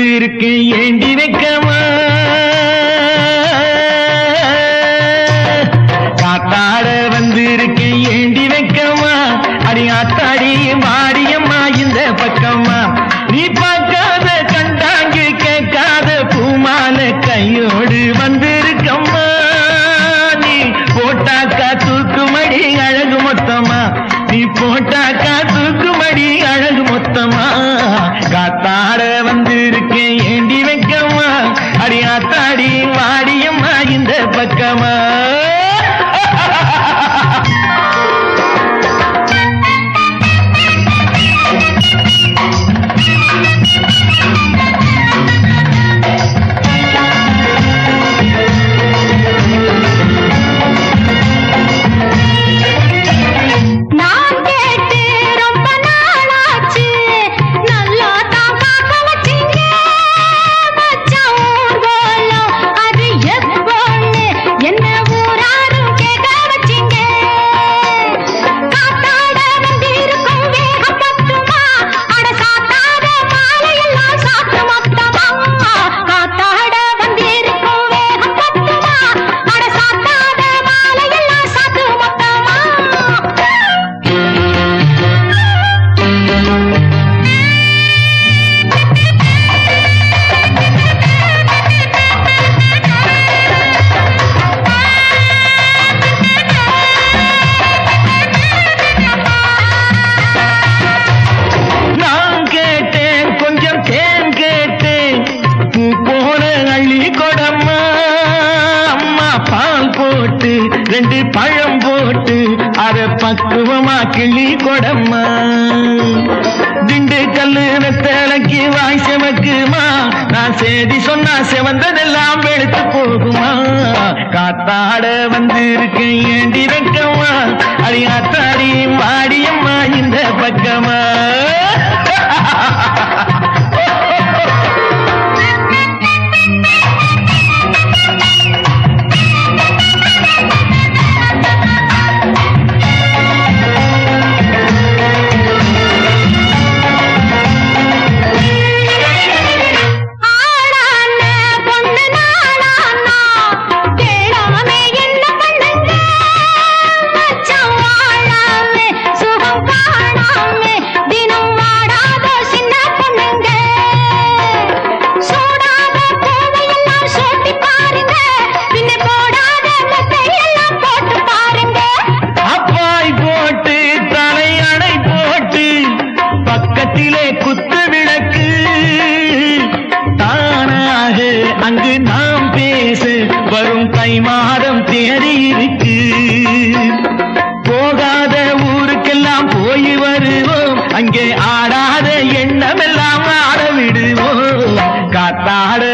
வந்து இருக்கு ஏண்டி வைக்கவா? காத்தாட வந்து இருக்கு ஏண்டி வைக்கவா? அடி ஆத்தாடி மாரியம்மா பக்கமா ரெண்டு பழம் போட்டு அத பக்குவமா கிளி கொடம்மா. திண்டு கல்லு வெத்தலைக்கு வாய் செமக்குமா நான் செய்தி சொன்னா செவந்ததெல்லாம் வெளுத்து போகுமா. காத்தாட வந்திருக்கேன் ஏண்டி ஏண்டி அடி அடியாத்தாடி மாடியம்மா இந்த பக்கமா. குத்து விளக்கு தானாக அங்கு நாம் பேச வரும் தை மாதம் தேடி இருக்கு. போகாத ஊருக்கெல்லாம் போய் வருவோம். அங்கே ஆடாத எண்ணமெல்லாம் ஆட விடுவோம். காத்தாட